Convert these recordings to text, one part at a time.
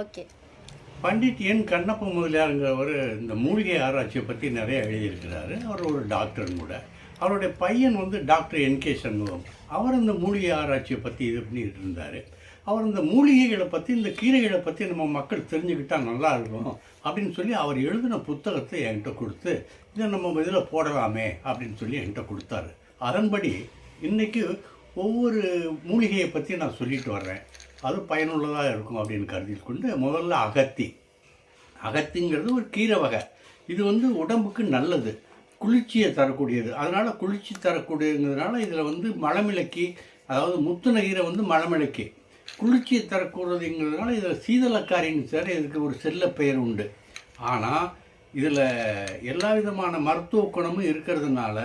Okay. Pandit N Kannappa முதலியாருங்கிறவர் இந்த மூலிகை ஆராய்ச்சியை பற்றி நிறைய எழுதியிருக்கிறாரு. அவர் ஒரு டாக்டர் கூட. அவருடைய பையன் வந்து டாக்டர் என் கே சண்முகம். அவர் இந்த மூலிகை ஆராய்ச்சியை பற்றி இது பண்ணிட்டு இருந்தார். அவர் இந்த மூலிகைகளை பற்றி இந்த கீரைகளை பற்றி நம்ம மக்கள் தெரிஞ்சுக்கிட்டால் நல்லா இருக்கும் அப்படின்னு சொல்லி அவர் எழுதின புத்தகத்தை என்கிட்ட கொடுத்து இதை நம்ம இதில் போடலாமே அப்படின்னு சொல்லி என்கிட்ட கொடுத்தாரு. அதன்படி இன்றைக்கு ஒவ்வொரு மூலிகையை பற்றி நான் சொல்லிட்டு வர்றேன். அது பயனுள்ளதாக இருக்கும் அப்படின்னு கருதி கொண்டு முதல்ல அகத்தி. அகத்திங்கிறது ஒரு கீரை வகை. இது வந்து உடம்புக்கு நல்லது. குளிர்ச்சியை தரக்கூடியது. அதனால் குளிர்ச்சி தரக்கூடியதுங்கிறதுனால இதில் வந்து மலமிளக்கி அதாவது முத்துன கீரை வந்து மலமிளக்கி. குளிர்ச்சியை தரக்கூடியதுங்கிறதுனால இதில் சீதளக்காரின்னு சார் இதுக்கு ஒரு செல்ல பெயர் உண்டு. ஆனால் இதில் எல்லா விதமான மருத்துவ குணமும் இருக்கிறதுனால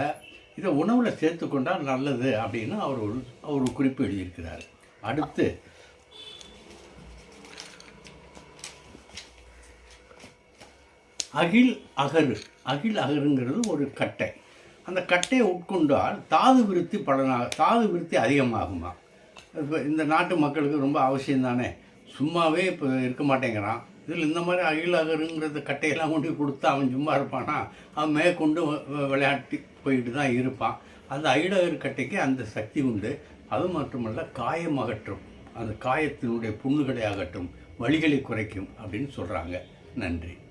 இதை உணவில் சேர்த்துக்கொண்டால் நல்லது அப்படின்னு அவர் ஒரு அவர் ஒரு குறிப்பு எழுதியிருக்கிறார். அடுத்து அகில் அகரு அகில் அகருங்கிறது ஒரு கட்டை. அந்த கட்டையை உட்கொண்டால் தாது விருத்தி பலனாக தாது விருத்தி அதிகமாகுமா? இப்போ இந்த நாட்டு மக்களுக்கு ரொம்ப அவசியம் தானே? சும்மாவே இப்போ இருக்க மாட்டேங்கிறான். இதில் இந்த மாதிரி அகில் அகருங்கிறத கட்டையெல்லாம் கொண்டு கொடுத்தா அவன் சும்மா இருப்பானா? அவன் மேற்கொண்டு விளையாட்டி போயிட்டு தான் இருப்பான். அந்த அகிலகர் கட்டைக்கு அந்த சக்தி உண்டு. அது மட்டுமல்ல காயம் அகற்றும். அந்த காயத்தினுடைய புண்ணுகளை அகற்றும். வலிகளை குறைக்கும் அப்படின்னு சொல்கிறாங்க நன்றி.